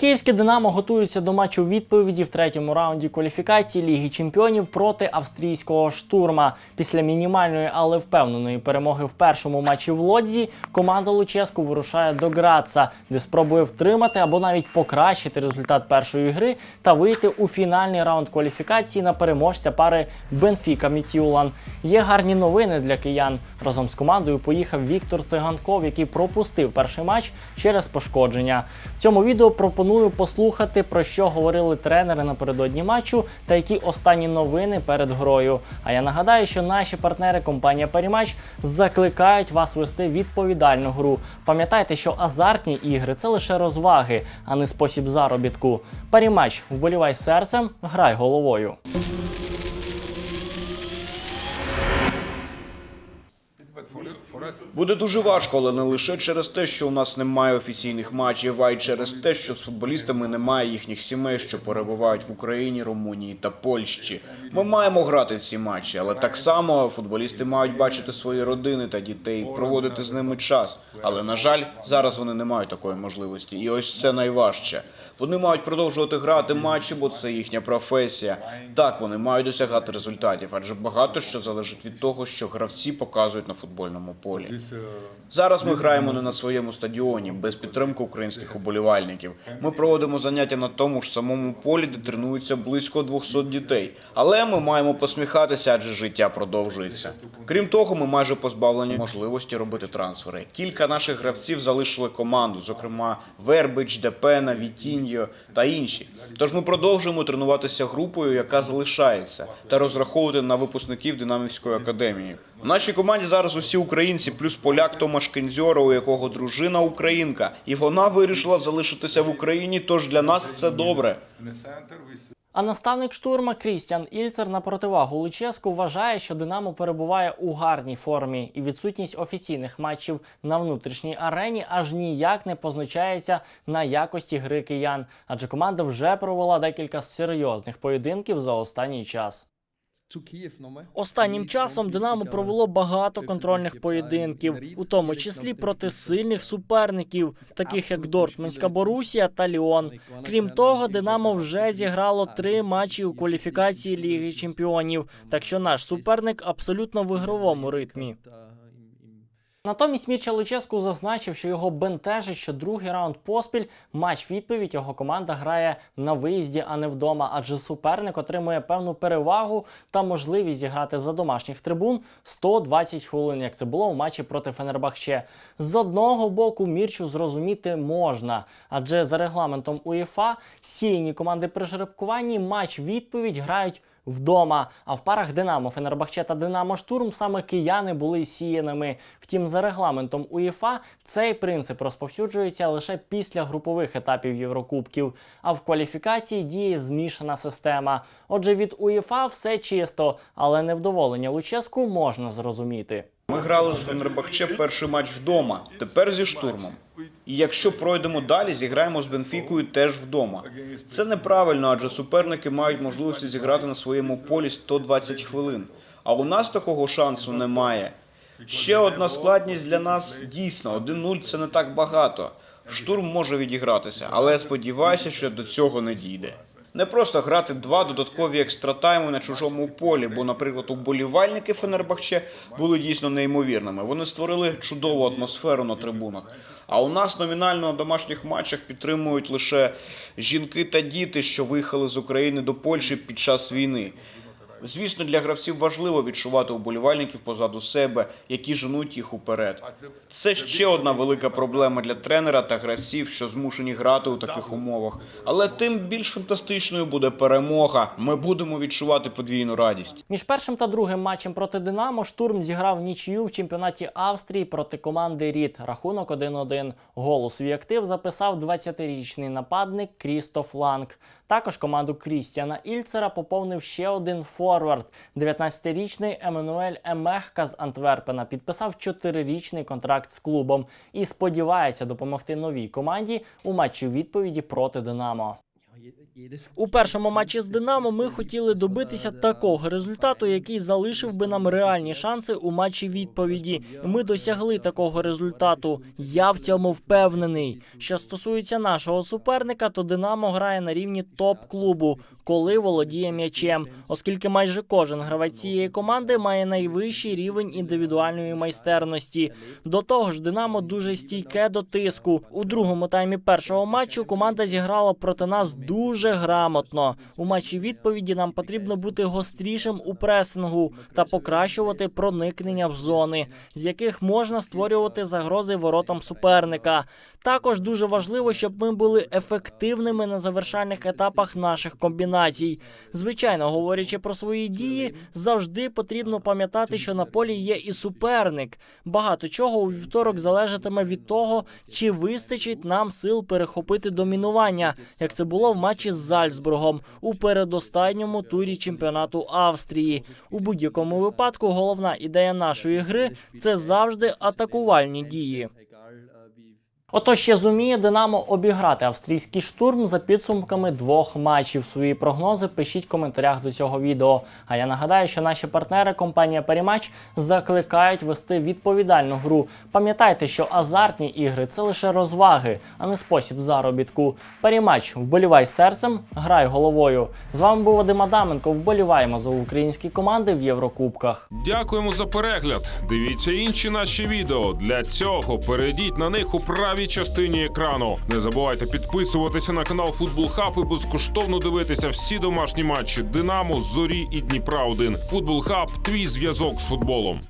Київське Динамо готується до матчу відповіді в третьому раунді кваліфікації Ліги Чемпіонів проти австрійського штурма. Після мінімальної, але впевненої перемоги в першому матчі в Лодзі команда Луческу вирушає до Граца, де спробує втримати або навіть покращити результат першої гри та вийти у фінальний раунд кваліфікації на переможця пари Бенфіка Мітюлан. Є гарні новини для киян. Разом з командою поїхав Віктор Циганков, який пропустив перший матч через пошкодження. В цьому відео пропоную послухати про що говорили тренери напередодні матчу та які останні новини перед грою. А я нагадаю, що наші партнери компанія Парімач закликають вас вести відповідальну гру. Пам'ятайте, що азартні ігри це лише розваги, а не спосіб заробітку. Парімач, вболівай серцем, грай головою. Буде дуже важко, але не лише через те, що у нас немає офіційних матчів, а й через те, що з футболістами немає їхніх сімей, що перебувають в Україні, Румунії та Польщі. Ми маємо грати ці матчі, але так само футболісти мають бачити свої родини та дітей, проводити з ними час. Але на жаль, зараз вони не мають такої можливості, і ось це найважче. Вони мають продовжувати грати матчі, бо це їхня професія. Так, вони мають досягати результатів, адже багато що залежить від того, що гравці показують на футбольному полі. Зараз ми граємо не на своєму стадіоні, без підтримки українських уболівальників. Ми проводимо заняття на тому ж самому полі, де тренуються близько 200 дітей. Але ми маємо посміхатися, адже життя продовжується. Крім того, ми майже позбавлені можливості робити трансфери. Кілька наших гравців залишили команду, зокрема Вербич, Депена, Вітіньо та інші. Тож ми продовжуємо тренуватися групою, яка залишається, та розраховувати на випускників Динамівської академії. У нашій команді зараз усі українці, плюс поляк Томаш Кензьора, у якого дружина українка, і вона вирішила залишитися в Україні. Тож для нас це добре. А наставник штурма Крістіан Ільцер на противагу Луческу вважає, що Динамо перебуває у гарній формі, і відсутність офіційних матчів на внутрішній арені аж ніяк не позначається на якості гри киян, адже команда вже провела декілька серйозних поєдинків за останній час. Останнім часом Динамо провело багато контрольних поєдинків, у тому числі проти сильних суперників, таких як Дортмундська Борусія та Ліон. Крім того, Динамо вже зіграло три матчі у кваліфікації Ліги Чемпіонів, так що наш суперник абсолютно в ігровому ритмі. Натомість Мірча Луческу зазначив, що його бентежить, що другий раунд поспіль матч відповідь його команда грає на виїзді, а не вдома, адже суперник отримує певну перевагу та можливість зіграти за домашніх трибун 120 хвилин, як це було в матчі проти Фенербахче. З одного боку, Мірчу зрозуміти можна, адже за регламентом УЄФА сіяні команди при жеребкуванні матч відповідь грають вдома. А в парах Динамо, Фенербахче та Динамо Штурм саме кияни були сіяними. Втім, за регламентом УЄФА цей принцип розповсюджується лише після групових етапів Єврокубків. А в кваліфікації діє змішана система. Отже, від УЄФА все чисто, але невдоволення Луческу можна зрозуміти. Ми грали з Фенербахче перший матч вдома, тепер зі штурмом. І якщо пройдемо далі, зіграємо з Бенфікою теж вдома. Це неправильно, адже суперники мають можливості зіграти на своєму полі 120 хвилин. А у нас такого шансу немає. Ще одна складність для нас дійсно 1-0 це не так багато. Штурм може відігратися, але я сподіваюся, що до цього не дійде. Не просто грати два додаткові екстратайми на чужому полі, бо, наприклад, уболівальники Фенербахче були дійсно неймовірними. Вони створили чудову атмосферу на трибунах. А у нас номінально на домашніх матчах підтримують лише жінки та діти, що виїхали з України до Польщі під час війни. Звісно, для гравців важливо відчувати уболівальників позаду себе, які женуть їх уперед. Це ще одна велика проблема для тренера та гравців, що змушені грати у таких умовах. Але тим більш фантастичною буде перемога. Ми будемо відчувати подвійну радість. Між першим та другим матчем проти Динамо штурм зіграв нічию в чемпіонаті Австрії проти команди Рід. Рахунок 1-1. Гол у свій актив записав 20-річний нападник Крістоф Ланг. Також команду Крістіана Ільцера поповнив ще один форвард. 19-річний Еммануель Емехка з Антверпена підписав 4-річний контракт з клубом і сподівається допомогти новій команді у матчі відповіді проти Динамо. У першому матчі з Динамо ми хотіли добитися такого результату, який залишив би нам реальні шанси у матчі відповіді. Ми досягли такого результату. Я в цьому впевнений. Що стосується нашого суперника, то Динамо грає на рівні топ-клубу, коли володіє м'ячем, оскільки майже кожен гравець цієї команди має найвищий рівень індивідуальної майстерності. До того ж, Динамо дуже стійке до тиску. У другому таймі першого матчу команда зіграла проти нас дуже грамотно. У матчі відповіді нам потрібно бути гострішим у пресингу та покращувати проникнення в зони, з яких можна створювати загрози воротам суперника. Також дуже важливо, щоб ми були ефективними на завершальних етапах наших комбінацій. Звичайно, говорячи про свої дії, завжди потрібно пам'ятати, що на полі є і суперник. Багато чого у вівторок залежатиме від того, чи вистачить нам сил перехопити домінування, як це було в матчі з Зальцбургом у передостанньому турі чемпіонату Австрії. У будь-якому випадку головна ідея нашої гри це завжди атакувальні дії. Отож, ще зуміє Динамо обіграти австрійський штурм за підсумками двох матчів. Свої прогнози пишіть в коментарях до цього відео. А я нагадаю, що наші партнери компанія Перімач закликають вести відповідальну гру. Пам'ятайте, що азартні ігри це лише розваги, а не спосіб заробітку. Перімач, вболівай серцем, грай головою. З вами був Вадим Адаменко. Вболіваємо за українські команди в Єврокубках. Дякуємо за перегляд. Дивіться інші наші відео. Для цього перейдіть на них у правій частині екрану. Не забувайте підписуватися на канал Футбол Хаб і безкоштовно дивитися всі домашні матчі Динамо, Зорі і Дніпра 1 Футбол Хаб твій зв'язок з футболом.